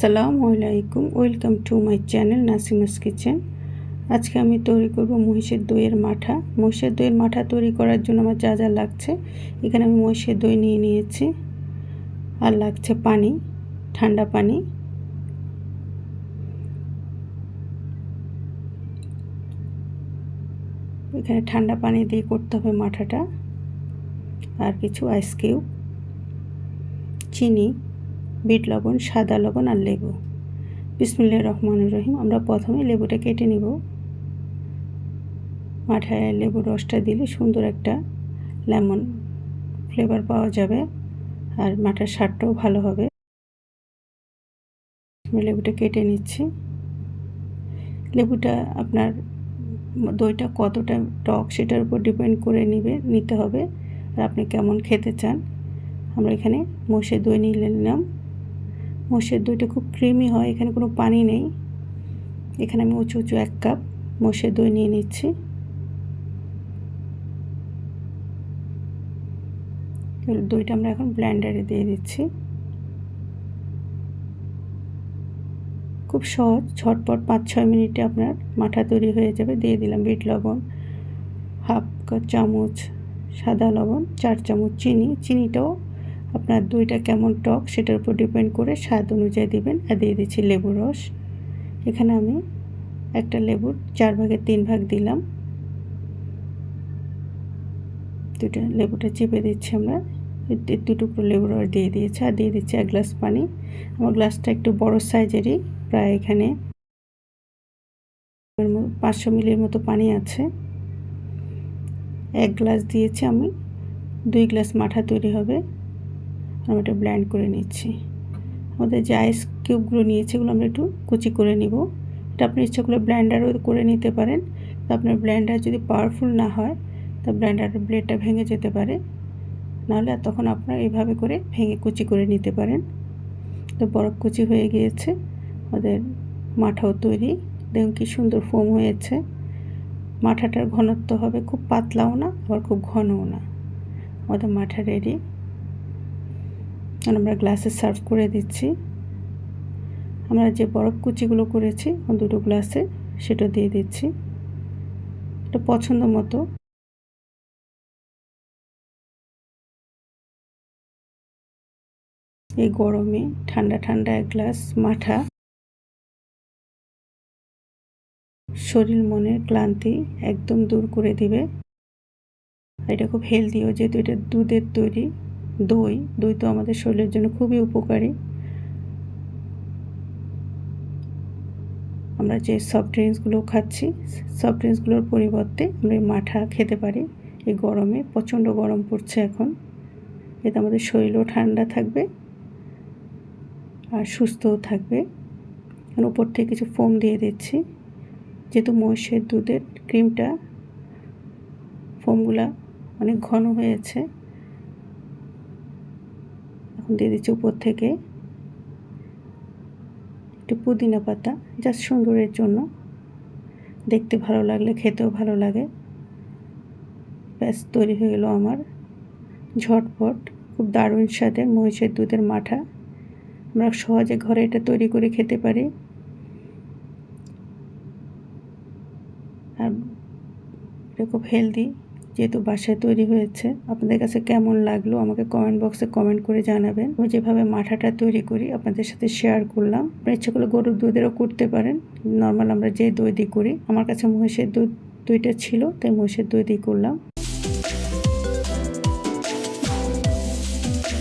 আসসালামু আলাইকুম, welcome to my channel Nasima's kitchen. আজকে আমি তৈরি করব মহিষের দইয়ের মাঠা। মহিষের দইয়ের মাঠা তৈরি করার জন্য আমার যা যা লাগছে, এখানে আমি মহিষের দই নিয়ে নিয়েছি। আর লাগছে পানি, ঠান্ডা পানি। এখানে ঠান্ডা পানি দিয়ে করতে হবে মাঠাটা। আর কিছু আইস কিউব চিনি। বিট লবণ, সাদা লবণ আর লেবু। বিসমুল্লাহ রহমান রহিম। আমরা প্রথমে লেবুটা কেটে নেব। মাঠায় লেবুর রসটা দিলে সুন্দর একটা লেমন ফ্লেভার পাওয়া যাবে আর মাঠার স্বাদটাও ভালো হবে। লেবুটা কেটে নিচ্ছি। লেবুটা আপনার দইটা কতটা টক সেটার উপর ডিপেন্ড করে নিবে, নিতে হবে। আর আপনি কেমন খেতে চান, আমরা এখানে মোষের দই নিয়ে নিলাম। মোষের দইটা খুব ক্রিমি হয়, এখানে কোনো পানি নেই। এখানে আমি উঁচু উঁচু এক কাপ মোষের দই নিয়ে নিচ্ছি। দইটা আমরা এখন ব্ল্যান্ডারে দিয়ে দিচ্ছি। খুব সহজ, ঝটপট পাঁচ, ছয় মিনিটে আপনার মাঠা তৈরি হয়ে যাবে। দিয়ে দিলাম বিট লবণ হাফ চামচ সাদা লবণ, চার চামচ চিনি। চিনিটাও আপনার দইটা কেমন টক সেটার উপর ডিপেন্ড করে স্বাদ অনুযায়ী দিবেন আর দিয়ে দিচ্ছি লেবুর রস। এখানে আমি একটা লেবুর চার ভাগের তিন ভাগ দিলাম। দুটো লেবুটা চেপে দিচ্ছি আমরা। দু টুকরো লেবুর রস দিয়ে দিয়েছি আর দিয়ে দিচ্ছি এক গ্লাস পানি। আমার গ্লাসটা একটু বড় সাইজেরই, প্রায় এখানে পাঁচশো মিলির মতো পানি আছে। এক গ্লাস দিয়েছি আমি, দুই গ্লাস মাঠা তৈরি হবে। আমি এটা ব্ল্যান্ড করে নিচ্ছি। আমাদের যে আইস কিউবগুলো নিয়েছি, এগুলো আমরা একটু কুচি করে নিব। এটা আপনি ইচ্ছা করলে ব্ল্যান্ডারও করে নিতে পারেন। তো আপনার ব্ল্যান্ডার যদি পাওয়ারফুল না হয়, তা ব্ল্যান্ডারের ব্লেডটা ভেঙে যেতে পারে। নাহলে তখন আপনারা এইভাবে করে ভেঙে কুচি করে নিতে পারেন। তো বরফ কুচি হয়ে গিয়েছে। আমাদের মাঠাও তৈরি। দেখুন কি সুন্দর ফোম হয়েছে। মাঠাটার ঘনত্ব হবে খুব পাতলাও না, আবার খুব ঘনও না। আমাদের মাঠা রেডি আমরা গ্লাসে সার্ভ করে দিচ্ছি। আমরা যে বরফ কুচিগুলো করেছি দুটো গ্লাসে সেটা দিয়ে দিচ্ছি। এটা পছন্দ মতো। এই গরমে ঠান্ডা ঠান্ডা এক গ্লাস মাঠা। শরীর মনের ক্লান্তি একদম দূর করে দিবে। এটা খুব হেলদিও যেহেতু এটা দুধের তৈরি। দই দই তো আমাদের শরীরের জন্য খুবই উপকারী। আমরা যে সফট ড্রিঙ্কসগুলো খাচ্ছি সফট ড্রিঙ্কসগুলোর পরিবর্তে আমরা মাঠা খেতে পারি। এই গরমে প্রচণ্ড গরম পড়ছে এখন। এতে আমাদের শরীরও ঠান্ডা থাকবে আর সুস্থও থাকবে। উপর থেকে কিছু ফোম দিয়ে দিচ্ছি। যেহেতু মহিষের দুধের ক্রিমটা ফোমগুলা অনেক ঘন হয়েছে। দিয়ে দিচ্ছি উপর থেকে। একটু পুদিনা পাতা জাস্ট সুন্দরের জন্য। দেখতে ভালো লাগলে, খেতেও ভালো লাগে। ব্যাস, তৈরি হয়ে গেলো আমার। ঝটপট, খুব দারুণ স্বাদের মহিষের দুধের মাঠা। আমরা সহজে ঘরে এটা তৈরি করে খেতে পারি। আর এটা খুব হেলদি যেহেতু বাসায় তৈরি হয়েছে, আপনাদের কাছে কেমন লাগল আমাকে কমেন্ট বক্সে কমেন্ট করে জানাবেন। আমি যেভাবে মাঠাটা তৈরি করি, আপনাদের সাথে শেয়ার করলাম। আপনার ইচ্ছে করলে গরুর দুধেরও করতে পারেন। নর্মাল আমরা যে দই দিই করি, আমার কাছে মহিষের দুধ দুইটা ছিল, তাই মহিষের দই দিয়ে করলাম।